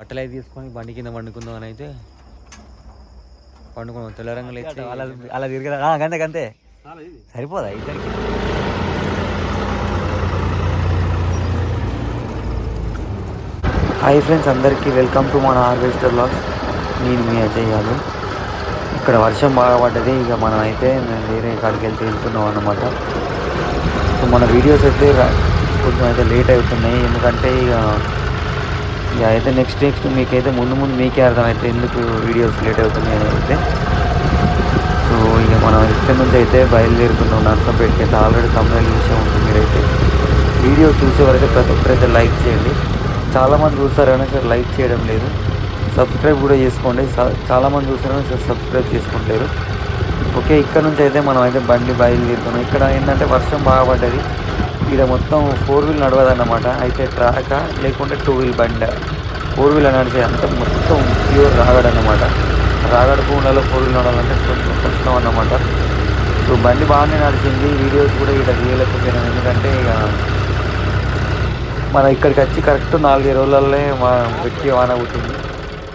బట్టలు అయితే తీసుకొని బండి కింద పండుకుందాం అని అయితే పండుకున్నాం. తెల్లరంగులు అయితే అలా అలా తిరగదా గంతే గంతే. సరిపోదా ఇద్దరికి? హాయ్ ఫ్రెండ్స్ అందరికీ వెల్కమ్ టు మన హార్వెస్టర్ లాగ్స్ నేను మీ అజయ్ యాదవ్. ఇక్కడ వర్షం బాగా పడ్డది ఇక మనం అయితే మేము వేరే కాడికి వెళ్తే వెళ్తున్నాం అన్నమాట. సో మన వీడియోస్ అయితే కొంచెం అయితే లేట్ అవుతున్నాయి ఎందుకంటే ఇక ఇక అయితే నెక్స్ట్ నెక్స్ట్ మీకైతే ముందు ముందు మీకే అర్థమైతే ఎందుకు వీడియోస్ లేట్ అవుతున్నాయి అని అయితే సో ఇక మనం ఇక్కడ నుంచి అయితే బయలుదేరుతున్నాం నర్సంపేటకి అయితే ఆల్రెడీ తమిళ చూసే ఉంటుంది మీరైతే. వీడియో చూసే వరకు ప్రతి ఒక్కరైతే లైక్ చేయండి. చాలామంది చూస్తారైనా సరే లైక్ చేయడం లేదు. సబ్స్క్రైబ్ కూడా చేసుకోండి. చాలామంది చూస్తారైనా సరే సార్ సబ్స్క్రైబ్ చేసుకుంటారు. ఓకే ఇక్కడ నుంచి అయితే మనం అయితే బండి బయలుదేరుతున్నాం. ఇక్కడ ఏంటంటే వర్షం బాగా పడ్డది. ఇక్కడ మొత్తం ఫోర్ వీల్ నడవదన్నమాట. అయితే ట్రాక్ లేకుంటే టూ వీల్ బండ. ఫోర్ వీల్ నడిచే అంత మొత్తం ప్యూర్ రాగడ అన్నమాట. రాగడ భూములలో ఫోర్ వీల్ నడవాలంటే కొంచెం కష్టం అన్నమాట. సో బండి బాగానే నడిచింది. వీడియోస్ కూడా ఇక్కడ తీయలేకపోయినాం. ఎందుకంటే ఇక మన ఇక్కడికి వచ్చి కరెక్ట్ నాలుగైదు రోజులల్లే మా వ్యక్తి వాన పుట్టింది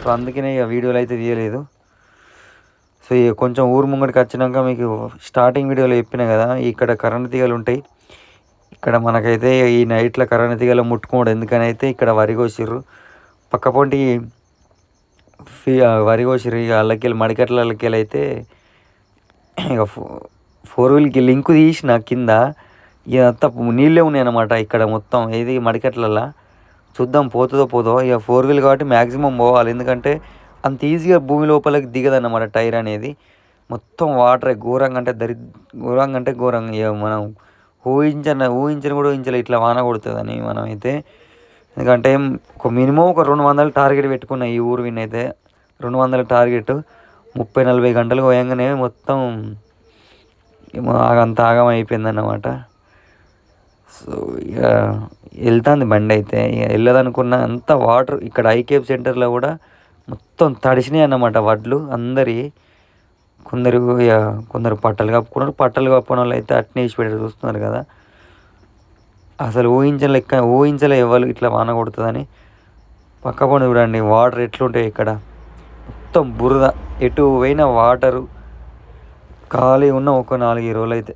సో అందుకనే ఇక వీడియోలు అయితే తీయలేదు. సో ఇక కొంచెం ఊరు ముంగడికి వచ్చినాక మీకు స్టార్టింగ్ వీడియోలో చెప్పిన కదా ఇక్కడ కరెంట్ తీగలు ఉంటాయి ఇక్కడ మనకైతే ఈ నైట్లో కరెంట్ తీగలు ముట్టుకోవడం ఎందుకని అయితే ఇక్కడ వరి కోసిర్రు. పక్కపొంటి ఫీ వరి కోసిర్రు. ఇక అల్లకెళ్ళి మడికట్లకెళ్ళి అయితే ఇక ఫో- ఫోర్ వీల్కి లింక్ తీసిన కింద ఇదంతా నీళ్ళే ఉన్నాయి అనమాట ఇక్కడ మొత్తం. ఏది మడికట్లలో? చూద్దాం పోతుందో పోదో. ఇక ఫోర్ వీల్ కాబట్టి మ్యాక్సిమం పోవాలి. ఎందుకంటే అంత ఈజీగా భూమి లోపలికి దిగదన్నమాట టైర్ అనేది. మొత్తం వాటర్ ఘోరంగా అంటే దరి ఘోరంగా అంటే ఘోరంగా. ఇక మనం ఊహించన ఊహించని కూడా ఊహించలే ఇట్లా వాన కొడుతుందని మనం అయితే ఎందుకంటే ఒక మినిమం ఒక రెండు వందల టార్గెట్ పెట్టుకున్న ఈ ఊరు విన్ అయితే. రెండు వందల టార్గెట్ ముప్పై నలభై గంటలు పోయంగానే మొత్తం అంత ఆగం అయిపోయింది అన్నమాట సో ఇక వెళ్తుంది బండి అయితే. ఇక వెళ్ళదనుకున్న అంత వాటర్ ఇక్కడ ఐకేప్ సెంటర్లో కూడా మొత్తం తడిసినాయి అన్నమాట వడ్లు అందరి. కొందరు ఇక కొందరు పట్టలు కప్పుకున్నారు పట్టలు కప్పుకున్న వాళ్ళు అయితే అట్నే వేసి పెట్టి చూస్తున్నారు కదా. అసలు ఊహించలేక ఊహించలే ఎవరు ఇట్లా వాన కొడుతుందని. పక్క పండు చూడండి వాటర్ ఎట్లుంటాయి ఇక్కడ. మొత్తం బురద ఎటు పోయిన వాటరు ఖాళీ ఉన్న ఒక నాలుగు రోజులు అయితే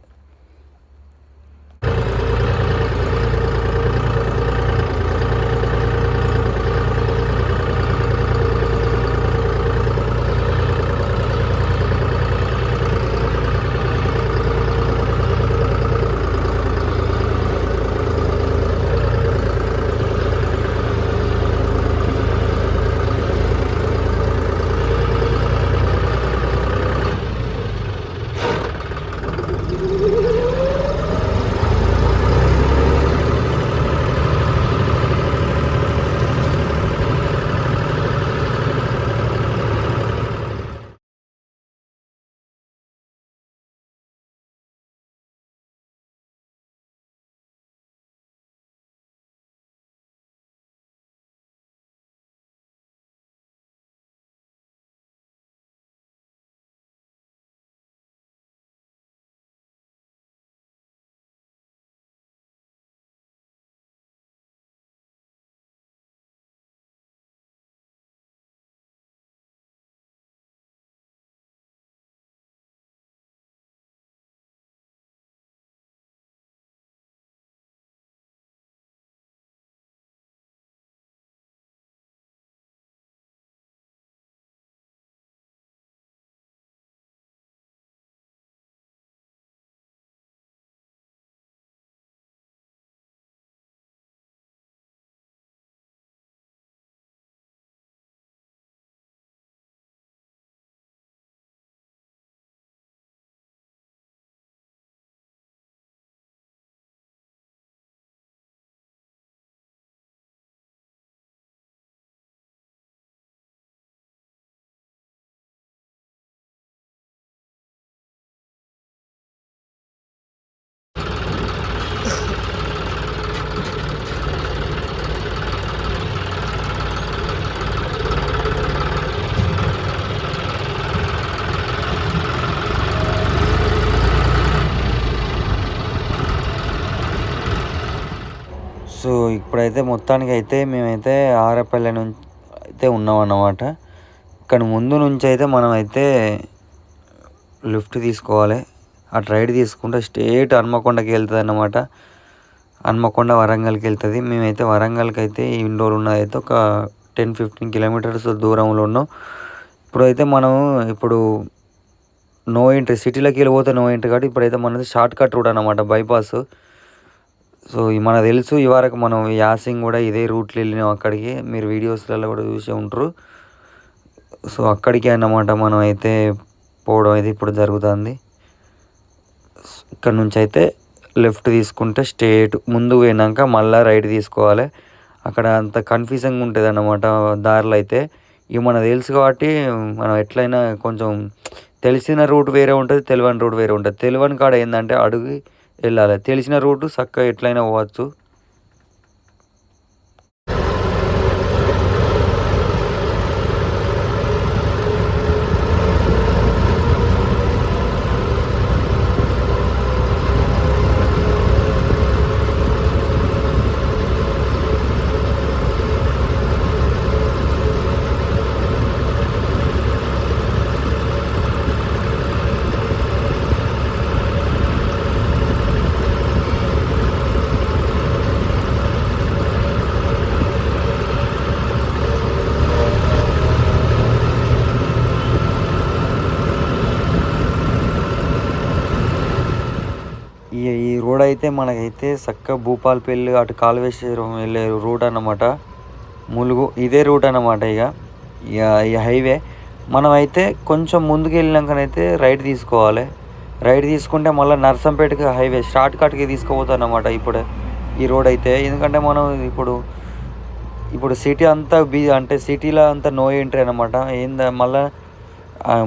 ఇప్పుడైతే మొత్తానికి అయితే మేమైతే ఆరపల్లి నుంచి అయితే ఉన్నాం అన్నమాట ఇక్కడ ముందు నుంచి అయితే మనం అయితే లిఫ్ట్ తీసుకోవాలి. అటు రైడ్ తీసుకుంటే స్ట్రేట్ హన్మకొండకి వెళ్తుంది అన్నమాట హన్మకొండ వరంగల్కి వెళ్తుంది. మేమైతే వరంగల్కి అయితే ఇండోర్ ఉన్నదైతే ఒక టెన్ ఫిఫ్టీన్ కిలోమీటర్స్ దూరంలో ఉన్నాం. ఇప్పుడైతే మనం ఇప్పుడు నో ఎంట్రీ సిటీలోకి వెళ్ళిపోతే నో ఎంట్రీ కాబట్టి ఇప్పుడైతే మనది షార్ట్ కట్ రూట్ అనమాట బైపాస్. సో మనకు తెలుసు ఈ వరకు మనం యాసింగ్ కూడా ఇదే రూట్లో వెళ్ళినాం అక్కడికి. మీరు వీడియోస్లలో కూడా చూసే ఉంటారు. సో అక్కడికి అన్నమాట మనం అయితే పోవడం అయితే ఇప్పుడు జరుగుతుంది. ఇక్కడ నుంచి అయితే లెఫ్ట్ తీసుకుంటే స్ట్రేట్ ముందు పోయినాక మళ్ళీ రైట్ తీసుకోవాలి. అక్కడ అంత కన్ఫ్యూజింగ్ ఉంటుంది అన్నమాట దారిలో అయితే. ఇవి మనకు తెలుసు కాబట్టి మనం ఎట్లయినా కొంచెం తెలిసిన రూట్ వేరే ఉంటుంది తెలియని రూట్ వేరే ఉంటుంది. తెలియని కాడ ఏంటంటే అడుగు వెళ్ళాలి. తెలిసిన రూటు చక్కగా ఎట్లయినా పోవచ్చు ఈ ఈ రోడ్ అయితే మనకైతే చక్కగా భూపాలపల్లి అటు కాలువేశ్వరం వెళ్ళే రూట్ అన్నమాట. ములుగు ఇదే రూట్ అన్నమాట ఇక. ఇక ఈ హైవే. మనం అయితే కొంచెం ముందుకు వెళ్ళినాకనైతే రైట్ తీసుకోవాలి. రైట్ తీసుకుంటే మళ్ళీ నర్సంపేటకి హైవే షార్ట్ కట్కి తీసుకుపోతాం ఇప్పుడు. ఈ రోడ్ అయితే. ఎందుకంటే మనం ఇప్పుడు ఇప్పుడు సిటీ అంతా బీ అంటే సిటీలో అంతా నో ఎంట్రీ అనమాట ఏంద మళ్ళీ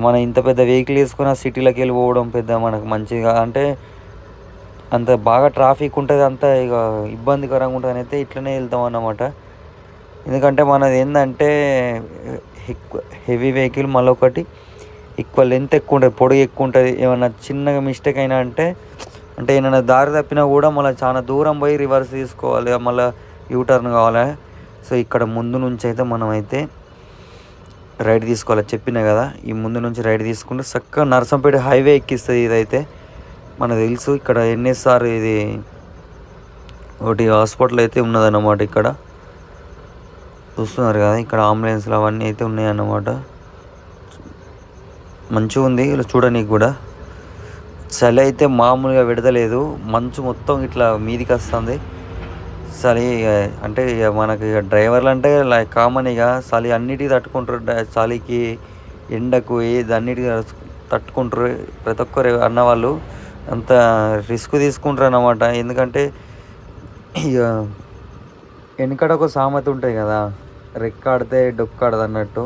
మనం ఇంత పెద్ద వెహికల్ వేసుకున్న సిటీలోకి వెళ్ళిపోవడం పెద్ద మనకు మంచిగా. అంటే అంత బాగా ట్రాఫిక్ ఉంటుంది అంత ఇక ఇబ్బందికరంగా ఉంటుంది అయితే ఇట్లనే వెళ్తాం అన్నమాట. ఎందుకంటే మనది ఏంటంటే ఎక్కువ హెవీ వెహికల్ మళ్ళీ ఒకటి ఎక్కువ లెంత్ ఎక్కువ ఉంటుంది పొడుగు ఎక్కువ ఉంటుంది. ఏమన్నా చిన్నగా మిస్టేక్ అయినా అంటే అంటే ఏమైనా దారి తప్పినా కూడా మళ్ళీ చాలా దూరం పోయి రివర్స్ తీసుకోవాలి. మళ్ళీ యూటర్న్ కావాలి? సో ఇక్కడ ముందు నుంచి అయితే మనం అయితే రైడ్ తీసుకోవాలి. చెప్పినా కదా ఈ ముందు నుంచి రైడ్ తీసుకుంటే చక్కగా నరసంపేట హైవే ఎక్కిస్తుంది ఇదైతే. మనకు తెలుసు ఇక్కడ ఎన్ఎస్ఆర్ ఇది ఒకటి హాస్పిటల్ అయితే ఉన్నదన్నమాట ఇక్కడ. చూస్తున్నారు కదా ఇక్కడ అంబులెన్స్లు అవన్నీ అయితే ఉన్నాయన్నమాట. మంచిగా ఉంది ఇలా చూడనీకి కూడా. చలి అయితే మామూలుగా విడదలేదు మంచు మొత్తం ఇట్లా మీదికి వస్తుంది. చలి అంటే ఇక మనకి డ్రైవర్లు అంటే లైక్ కామన్ ఇక చలి అన్నిటికీ తట్టుకుంటారు చలికి ఎండకు ఏది అన్నిటికీ తట్టుకుంటారు ప్రతి ఒక్కరు అన్నవాళ్ళు. అంత రిస్క్ తీసుకుంటారు అన్నమాట ఎందుకంటే ఇక వెనకడ ఒక సామెత ఉంటుంది కదా రెక్కాడితే డొక్కాడదు అన్నట్టు.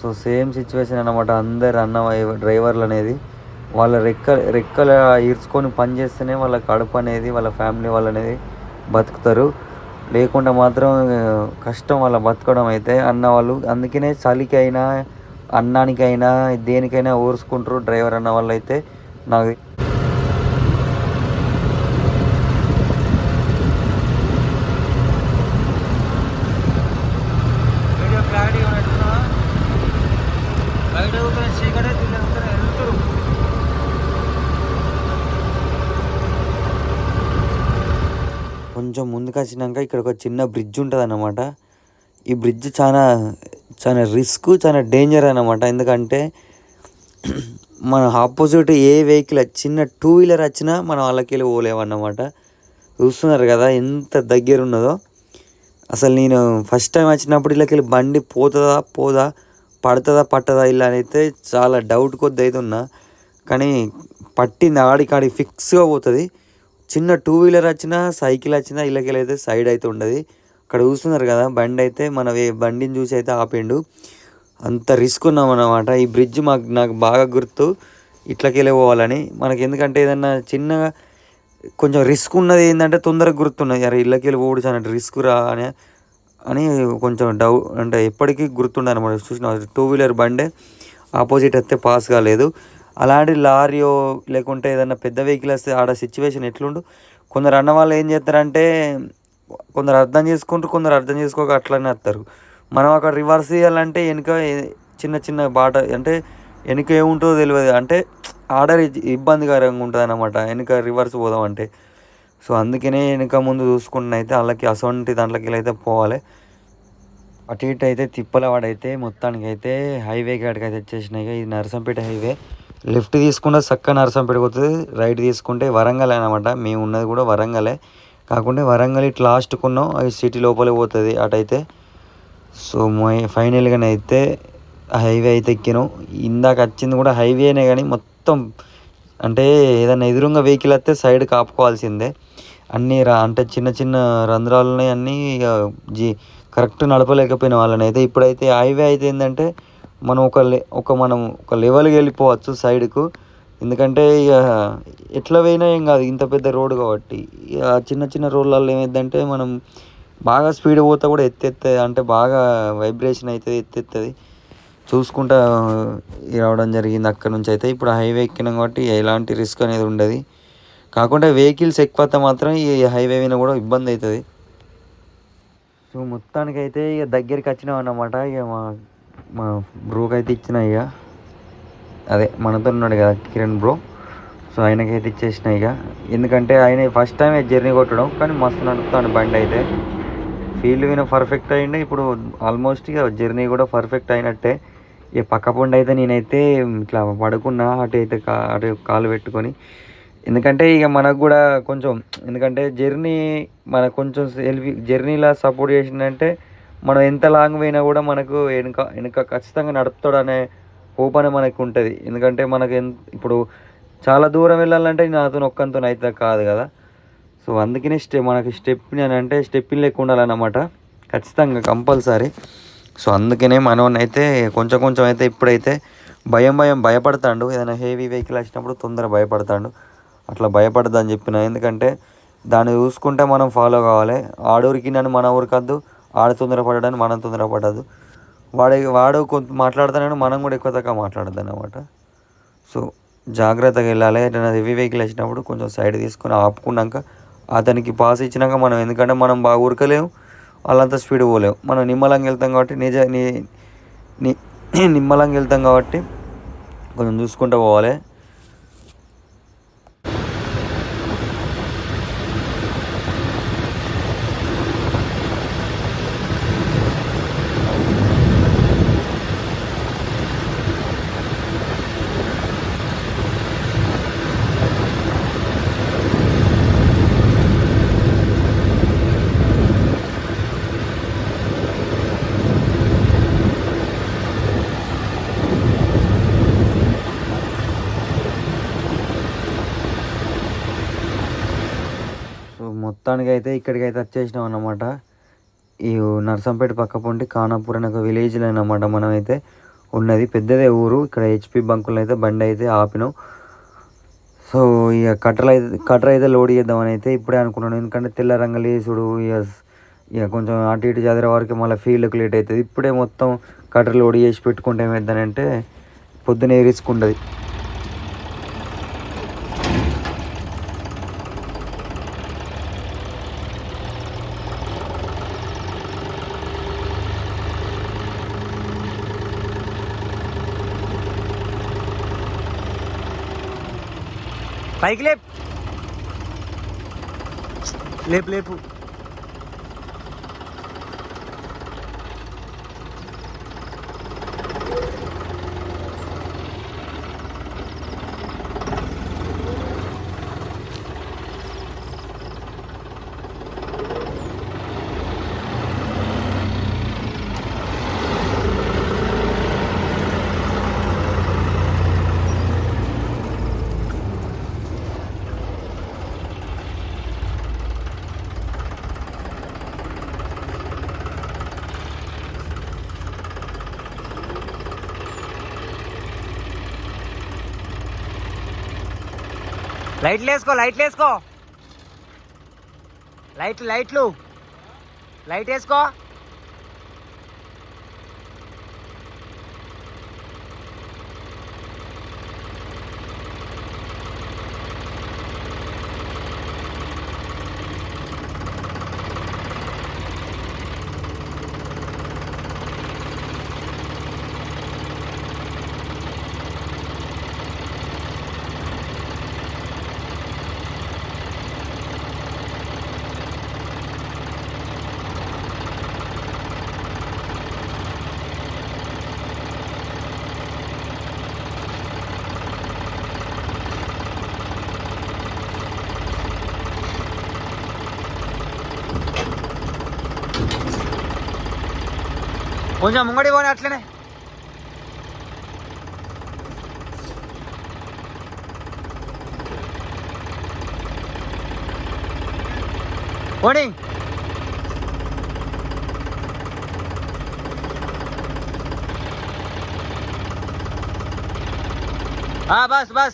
సో సేమ్ సిచ్యువేషన్ అనమాట అందరు అన్న డ్రైవర్లు అనేది వాళ్ళ రెక్క రెక్కలు ఈడ్చుకొని పని చేస్తేనే వాళ్ళ కడుపు అనేది వాళ్ళ ఫ్యామిలీ వాళ్ళు అనేది బతుకుతారు. లేకుండా మాత్రం కష్టం వాళ్ళ బతకడం అయితే అన్న వాళ్ళు అందుకనే చలికైనా అన్నానికైనా దేనికైనా ఓర్చుకుంటారు డ్రైవర్ అన్న వాళ్ళు అయితే నాకు కొంచెం వచ్చినాక ఇక్కడ ఒక చిన్న బ్రిడ్జ్ ఉంటుంది అన్నమాట ఈ బ్రిడ్జ్ చాలా చాలా రిస్క్ చాలా డేంజర్ అనమాట ఎందుకంటే మన ఆపోజిట్ ఏ వెహికల్ చిన్న టూ వీలర్ వచ్చినా మనం వాళ్ళకి వెళ్ళి పోలేమన్నమాట. చూస్తున్నారు కదా ఎంత దగ్గర ఉన్నదో అసలు నేను ఫస్ట్ టైం వచ్చినప్పుడు ఇళ్ళకి బండి పోతుందా పోదా పడుతుందా పట్టదా ఇలా అయితే చాలా డౌట్ కొద్ది అయితే ఉన్నా. కానీ పట్టింది ఆడికాడి ఫిక్స్గా పోతుంది. చిన్న టూ వీలర్ వచ్చినా సైకిల్ వచ్చినా ఇళ్ళకి అయితే సైడ్ అయితే ఉండదు. అక్కడ చూస్తున్నారు కదా బండి అయితే మన బండిని చూసి అయితే ఆపిండు. అంత రిస్క్ ఉన్నాం అన్నమాట. ఈ బ్రిడ్జ్ మాకు నాకు బాగా గుర్తు. ఇట్లకెళ్ళి పోవాలని. మనకి ఎందుకంటే ఏదన్నా చిన్నగా కొంచెం రిస్క్ ఉన్నది ఏంటంటే తొందరగా గుర్తున్నది అరే ఇళ్ళకెళ్ళి పోడు చాలా రిస్క్ రా అని అని కొంచెం డౌ అంటే ఎప్పటికీ గుర్తుండే అనమాట చూసిన టూ వీలర్ బండే ఆపోజిట్ అయితే పాస్ కాలేదు. అలాంటి లారీయో లేకుంటే ఏదైనా పెద్ద వెహికల్ వస్తే ఆడ సిచ్యువేషన్ ఎట్లుండు? కొందరు అన్న వాళ్ళు ఏం చేస్తారంటే కొందరు అర్థం చేసుకుంటారు కొందరు అర్థం చేసుకోక అట్లనే వస్తారు. మనం అక్కడ రివర్స్ చేయాలంటే వెనుక చిన్న చిన్న బాట అంటే వెనుక ఏముంటుందో తెలియదు. అంటే ఆర్డర్ ఇబ్బందికరంగా ఉంటుంది అనమాట వెనుక రివర్స్ పోదామంటే. సో అందుకనే వెనుక ముందు చూసుకుంటున్న అయితే వాళ్ళకి అసొంటి దాంట్లోకి అయితే పోవాలి. అటు ఇటు అయితే తిప్పల వాడైతే మొత్తానికి అయితే హైవే కాడికి అయితే వచ్చేసినాయి ఇది నరసంపేట హైవే. లెఫ్ట్ తీసుకుంటే చక్క నరసంపేట పోతుంది రైట్ తీసుకుంటే వరంగల్ అనమాట మేము ఉన్నది కూడా వరంగలే. కాకుంటే వరంగల్ ఇట్లా లాస్ట్కున్నాం అది సిటీ లోపలే పోతుంది. అటైతే సో మై ఫైనల్గానే అయితే హైవే అయితే ఎక్కినాం. ఇందాక వచ్చింది కూడా హైవేనే కానీ మొత్తం అంటే ఏదైనా ఎదురుగా వెహికల్ వస్తే సైడ్ కాపుకోవాల్సిందే. అన్నీ రా అంటే చిన్న చిన్న రంధ్రాలు ఉన్నాయి అన్నీ ఇక జీ కరెక్ట్ నడపలేకపోయిన వాళ్ళని అయితే ఇప్పుడైతే హైవే అయితే ఏంటంటే మనం ఒక లె ఒక మనం ఒక లెవెల్కి వెళ్ళిపోవచ్చు సైడ్కు ఎందుకంటే ఇక ఎట్లా పోయినా ఏం కాదు ఇంత పెద్ద రోడ్ కాబట్టి. ఇక చిన్న చిన్న రోడ్లలో ఏమైందంటే మనం బాగా స్పీడ్ పోతే కూడా ఎత్తెత్తది అంటే బాగా వైబ్రేషన్ అవుతుంది ఎత్తెత్తది. చూసుకుంటా రావడం జరిగింది అక్కడ నుంచి అయితే. ఇప్పుడు హైవే ఎక్కినాం కాబట్టి ఎలాంటి రిస్క్ అనేది ఉండదు. కాకుండా వెహికల్స్ ఎక్కువ మాత్రం ఈ హైవే మీద కూడా ఇబ్బంది అవుతుంది సో మొత్తానికి అయితే ఇక దగ్గరికి వచ్చినాం అన్నమాట. ఇక మా మా బ్రోకి అయితే ఇచ్చిన ఇక. అదే మనతో ఉన్నాడు కదా కిరణ్ బ్రో. సో ఆయనకైతే ఇచ్చేసిన ఇక. ఎందుకంటే ఆయన ఫస్ట్ టైం జర్నీ కొట్టడం కానీ మస్తు నడుపుతాడు బండి అయితే. ఫీల్డ్ విన పర్ఫెక్ట్ అయ్యిండే ఇప్పుడు ఆల్మోస్ట్ ఇక జర్నీ కూడా పర్ఫెక్ట్ అయినట్టే. ఇక పక్క పొండి అయితే నేనైతే ఇట్లా పడుకున్నా అటు అయితే కా అటు కాలు పెట్టుకొని. ఎందుకంటే ఇక మనకు కూడా కొంచెం ఎందుకంటే జర్నీ మన కొంచెం సెల్ఫీ జర్నీలా సపోర్ట్ చేసిందంటే మనం ఎంత లాంగ్ పోయినా కూడా మనకు వెనుక వెనుక ఖచ్చితంగా నడుపుతాడనే హోప్ అనే మనకు ఉంటుంది ఎందుకంటే మనకు ఇప్పుడు చాలా దూరం వెళ్ళాలంటే నాతో ఒక్కంతో అయితే కాదు కదా. సో అందుకనే స్టెప్ మనకి స్టెప్ అని అంటే స్టెప్పింగ్ లేకుండా ఉండాలన్నమాట. ఖచ్చితంగా కంపల్సరీ. సో అందుకనే మనోని అయితే కొంచెం కొంచెం అయితే ఇప్పుడైతే భయం భయం భయపడతాడు. ఏదైనా హెవీ వెహికల్ వచ్చినప్పుడు తొందర భయపడతాడు. అట్లా భయపడద్దని చెప్పిన. ఎందుకంటే దాన్ని చూసుకుంటే మనం ఫాలో కావాలి. ఆడూరికి నన్ను మన ఊరికద్దు. ఆడ తొందరపడడానికి మనం తొందరపడద్దు వాడు వాడు కొంత మాట్లాడతానని మనం కూడా ఎక్కువ తక్కువ మాట్లాడద్దు అనమాట సో జాగ్రత్తగా వెళ్ళాలి. ఏదైనా హెవీ వెహికల్ వచ్చినప్పుడు కొంచెం సైడ్ తీసుకొని ఆపుకున్నాక అతనికి పాస్ ఇచ్చినాక మనం ఎందుకంటే మనం బాగా ఉరకలేము వాళ్ళంతా స్పీడ్ పోలేము. మనం నిమ్మలంగా వెళ్తాం కాబట్టి నిజ నీ నిమ్మలంగా వెళ్తాం కాబట్టి కొంచెం చూసుకుంటూ పోవాలి. మొత్తానికి అయితే ఇక్కడికైతే వచ్చేసినాం అన్నమాట. ఈ నర్సంపేట పక్క పొంటి ఖానాపూర్ అనే ఒక విలేజ్లో అన్నమాట మనమైతే ఉన్నది. పెద్దదే ఊరు. ఇక్కడ హెచ్పి బంకులు అయితే బండి అయితే ఆపినాం. సో ఇక కట్టలు అయితే కట్టర్ అయితే లోడ్ చేద్దామని అయితే ఇప్పుడే అనుకున్నాను. ఎందుకంటే తెల్ల రంగులు వేసుడు ఇక ఇక కొంచెం అటు ఇటు చదివే వరకు మళ్ళీ ఫీల్డ్కి లేట్ అవుతుంది. ఇప్పుడే మొత్తం కట్టర్ లోడ్ చేసి పెట్టుకుంటే ఏమైందనంటే రిస్క్ ఉండదు बाईक लेप लेप लेप లైట్లు వేసుకో లైట్లు వేసుకో. లైట్లు లైట్లు. లైట్ వేసుకో. కొంచెం ముంగడి పోనీ అట్లనే పోనీ हाँ बस बस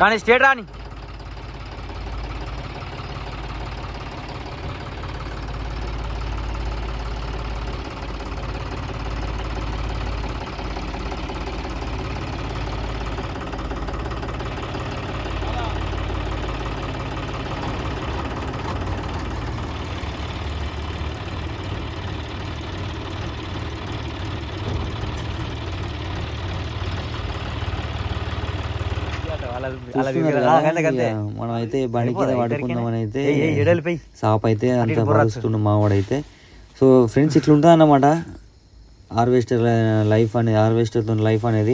రాని స్టేట్ రాని మనం అయితే బండి కింద పడుకుందామని అయితే సాప్ అయితే అంత పరుస్తుండు మావాడైతే. సో ఫ్రెండ్స్ ఇట్లా ఉంటుంది అన్నమాట. హార్వెస్టర్ లైఫ్ అనేది హార్వెస్టర్తో లైఫ్ అనేది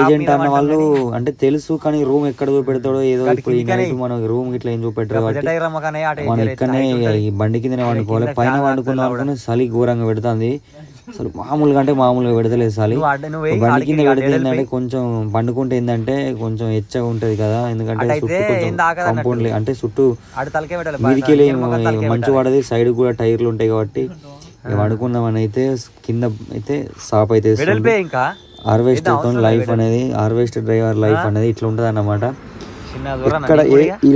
ఏజెంట్ అన్న వాళ్ళు అంటే తెలుసు కానీ రూమ్ ఎక్కడ చూపెడతాడో ఏదో ఇప్పుడు ఈ నైట్ మనం రూమ్ ఇట్లా ఏం చూపెట్టారు కాబట్టి మనం ఇక్కడనే ఈ బండి కిందనే వండుకోవాలి పైన వండుకుందాం అనుకుని చలి ఘోరంగా పెడుతుంది. అసలు మామూలుగా అంటే మామూలుగా పెడతలేదు చలి బండి కింద పెడితే ఏంటంటే కొంచెం పండుకుంటే ఏంటంటే కొంచెం ఎచ్చగా ఉంటది కదా. ఎందుకంటే చుట్టూ కొంచెం కాంపౌండ్ అంటే చుట్టూ మీదికి వెళ్ళి మంచు పడది సైడ్ కూడా టైర్లు ఉంటాయి కాబట్టి ఇక పడుకుందామని అయితే కింద అయితే సాప్ అయితే హార్వెస్టర్ లైఫ్ అనేది హార్వెస్టర్ డ్రైవర్ లైఫ్ అనేది ఇట్లా ఉంటది అన్నమాట. ఇక్కడ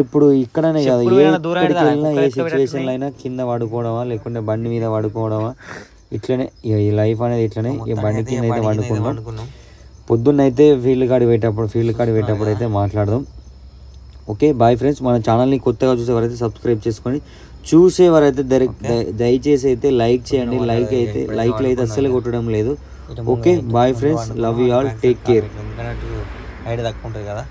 ఇప్పుడు ఇక్కడనే కాదు ఏ వెళ్ళినా ఏ కుక్కలు ఎక్కడ సిచ్యువేషన్ అయినా కింద పడుకోవడమా లేకుంటే బండి మీద పడుకోవడమా? ఇట్లనే ఇక ఈ లైఫ్ అనేది ఇట్లనే ఈ బండి కింద అయితే వండుకుంటాం పొద్దున్న అయితే ఫీల్డ్ కాడి పెట్టేటప్పుడు ఫీల్డ్ కాడి పెట్టేటప్పుడు అయితే మాట్లాడదాం. ఓకే బాయ్ ఫ్రెండ్స్ మన ఛానల్ని కొత్తగా చూసేవారైతే సబ్స్క్రైబ్ చేసుకొని చూసేవారైతే దయచేసి అయితే లైక్ చేయండి. లైక్ అయితే లైక్లు అయితే అస్సలు కొట్టడం లేదు. Okay bye friends love you all take care height తక్కువ ఉంటుంది కదా.